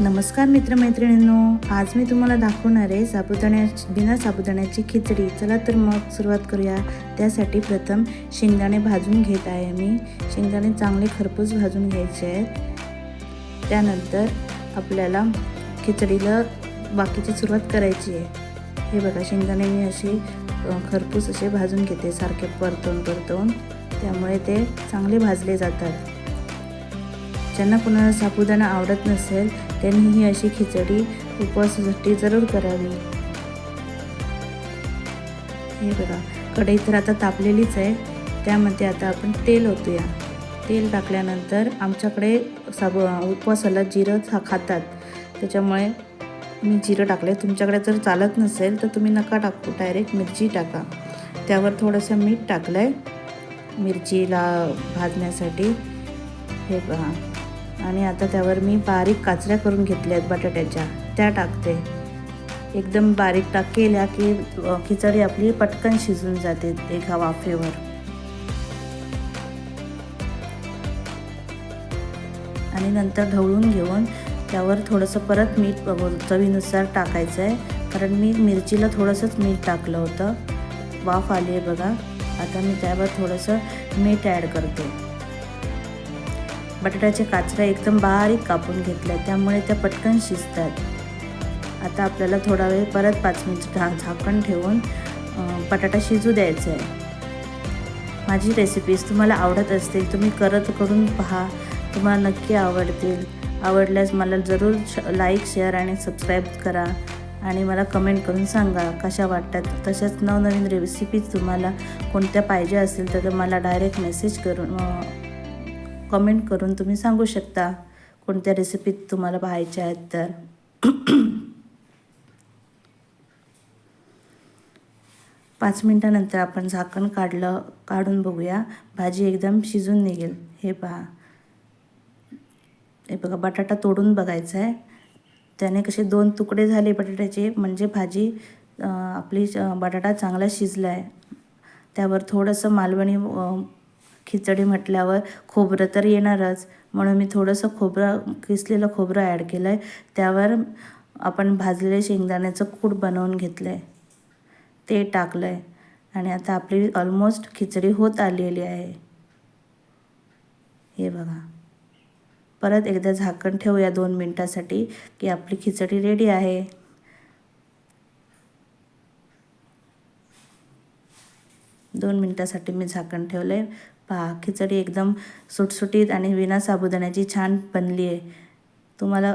नमस्कार मित्रमैत्रिणींनो आज मी तुम्हाला दाखवणार आहे साबुदाण्या बिना साबुदाण्याची खिचडी. चला तर मग सुरुवात करूया. त्यासाठी प्रथम शेंगदाणे भाजून घेत आहे मी. शेंगदाणे चांगले खरपूस भाजून घ्यायचे आहेत. त्यानंतर आपल्याला खिचडीला बाकीची सुरुवात करायची आहे. हे बघा शेंगदाणे मी असे खरपूस असे भाजून घेते सारखे परतवून परतवून त्यामुळे ते चांगले भाजले जातात. ज्यांना कोणाला साबुदाणा आवडत नसेल त्यांनी ही अशी खिचडी उपवासासाठी जरूर करावी. हे बघा कढई तर आता तापलेलीच आहे. त्यामध्ये आता आपण तेल ओतूया. तेल टाकल्यानंतर आमच्याकडे साबु उपवासाला जिरं खा खातात. त्याच्यामुळे मी जिरं टाकले. तुमच्याकडे जर चालत नसेल तर तुम्ही नका टाकू. डायरेक्ट मिरची टाका. त्यावर थोडंसं मीठ टाकलं आहे मिरचीला भाजण्यासाठी. हे पहा आणि आता त्यावर मी बारीक काचऱ्या करून घेतल्या आहेत बटाट्याच्या. त्या टाकते. एकदम बारीक टाक केल्या की खिचडी आपली पटकन शिजून जाते एका वाफेवर. आणि नंतर ढवळून घेऊन त्यावर थोडंसं परत मीठ चवीनुसार टाकायचं आहे कारण मी मिरचीला थोडंसंच मीठ टाकलं होतं. वाफ आली आहे बघा. आता मी त्यावर थोडंसं मीठ ॲड करते. बटाट्याचे काचऱ्या एकदम बारीक कापून घेतल्या त्यामुळे त्या पटकन शिजतात. आता आपल्याला थोडा वेळ परत पाच मिनिट ढा झाकण ठेवून बटाटा शिजू द्यायचा आहे माझी रेसिपीज तुम्हाला आवडत असतील तुम्ही करत करून पहा. तुम्हाला नक्की आवडतील. आवडल्यास मला जरूर श लाईक शेअर आणि सबस्क्राईब करा. आणि मला कमेंट करून सांगा कशा वाटतात? तशाच नवनवीन रेसिपीज तुम्हाला कोणत्या पाहिजे असतील तर मला डायरेक्ट मेसेज करून कमेंट करून तुम्ही सांगू शकता. कोणत्या रेसिपीत तुम्हाला पाहायच्या आहेत तर. पाच मिनटानंतर आपण झाकण काढलं काढून बघूया. भाजी एकदम शिजून निघेल. हे पहा. हे बघा बटाटा तोडून बघायचा आहे. त्याने कसे दोन तुकडे झाले बटाट्याचे म्हणजे भाजी आपली बटाटा चांगला शिजला आहे त्यावर थोडंसं मालवणी खिचडी म्हटल्यावर खोबरं तर येणारच. म्हणून मी थोडंसं खोबरं किसलेलं खोबरं ॲड केलं आहे त्यावर आपण भाजलेले शेंगदाण्याचं कूट बनवून घेतलं आहे ते टाकलं आहे आणि आता आपली ऑलमोस्ट खिचडी होत आलेली आहे. हे बघा. परत एकदा झाकण ठेवूया दोन मिनटासाठी की आपली खिचडी रेडी आहे. दोन मिनटासाठी मी झाकण ठेवलं आहे पहा खिचडी एकदम सुटसुटीत आणि विना साबुदाण्याची छान बनली आहे तुम्हाला